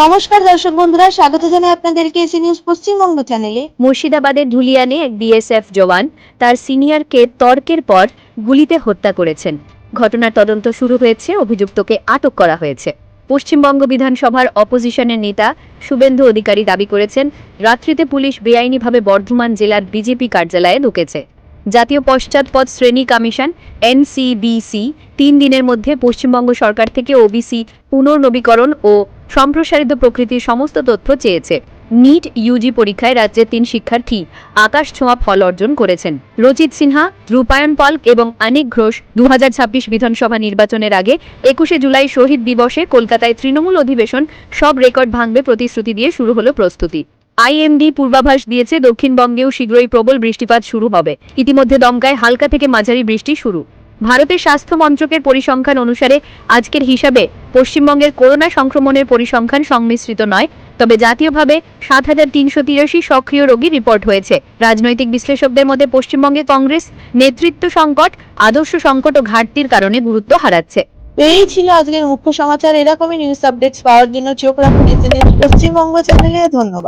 নমস্কার দর্শক বন্ধুরা, স্বাগত জানাই আপনাদেরকে এসি নিউজ পশ্চিমবঙ্গ চ্যানেলে মুর্শিদাবাদের ধুলিয়ানে এক বিএসএফ জওয়ান, তার সিনিয়রকে তর্কের পর গুলিতে হত্যা করেছেন। ঘটনার তদন্ত শুরু হয়েছে, অভিযুক্তকে আটক করা হয়েছে। পশ্চিমবঙ্গ বিধানসভার অপোজিশনের নেতা শুভেন্দু অধিকারী দাবি করেছেন, রাত্রিতে পুলিশ বেআইনিভাবে বর্ধমান জেলার বিজেপি কার্যালয়ে ঢুকেছে। জাতীয় পশ্চাৎপদ শ্রেণি কমিশন এনসিবিসি তিন দিনের মধ্যে পশ্চিমবঙ্গ সরকার থেকে ওবিসি পুনর্নবীকরণ ও সম্প্রসারিত প্রকৃতির সমস্ত তথ্য চেয়েছে। নিট ইউজি পরীক্ষায় রাজ্যের তিন শিক্ষার্থী আকাশ ছোঁয়া ফল অর্জন করেছেন। রচিত সিনহা, রূপায়ণ পল এবং অনিক ঘোষ দু হাজার ছাব্বিশ বিধানসভা নির্বাচনের আগে একুশে জুলাই শহীদ দিবসে কলকাতায় তৃণমূল অধিবেশন সব রেকর্ড ভাঙবে প্রতিশ্রুতি দিয়ে শুরু হলো প্রস্তুতি। আইএমডি পূর্বাভাস দিয়েছে দক্ষিণবঙ্গেও শীঘ্রই প্রবল বৃষ্টিপাত শুরু হবে। ইতিমধ্যে দমকায় হালকা থেকে মাঝারি বৃষ্টি শুরু। ভারতের স্বাস্থ্য মন্ত্রকের পরিসংখ্যান অনুসারে আজকের হিসাবে পশ্চিমবঙ্গের করোনা সংক্রমণের পরিসংখ্যান সংমিশ্রিত নয়, তবে জাতীয়ভাবে সাত হাজার তিনশো তিরাশি সক্রিয় রোগী রিপোর্ট হয়েছে। রাজনৈতিক বিশ্লেষকদের মধ্যে পশ্চিমবঙ্গে কংগ্রেস নেতৃত্ব সংকট, আদর্শ সংকট ও ঘাটতির কারণে গুরুত্ব হারাচ্ছে। এই ছিল আজকের মুখ্য সমাচার। এরকমই নিউজ আপডেটস পাওয়ার জন্য চোখ রাখুন পশ্চিমবঙ্গ চ্যানেলে ধন্যবাদ।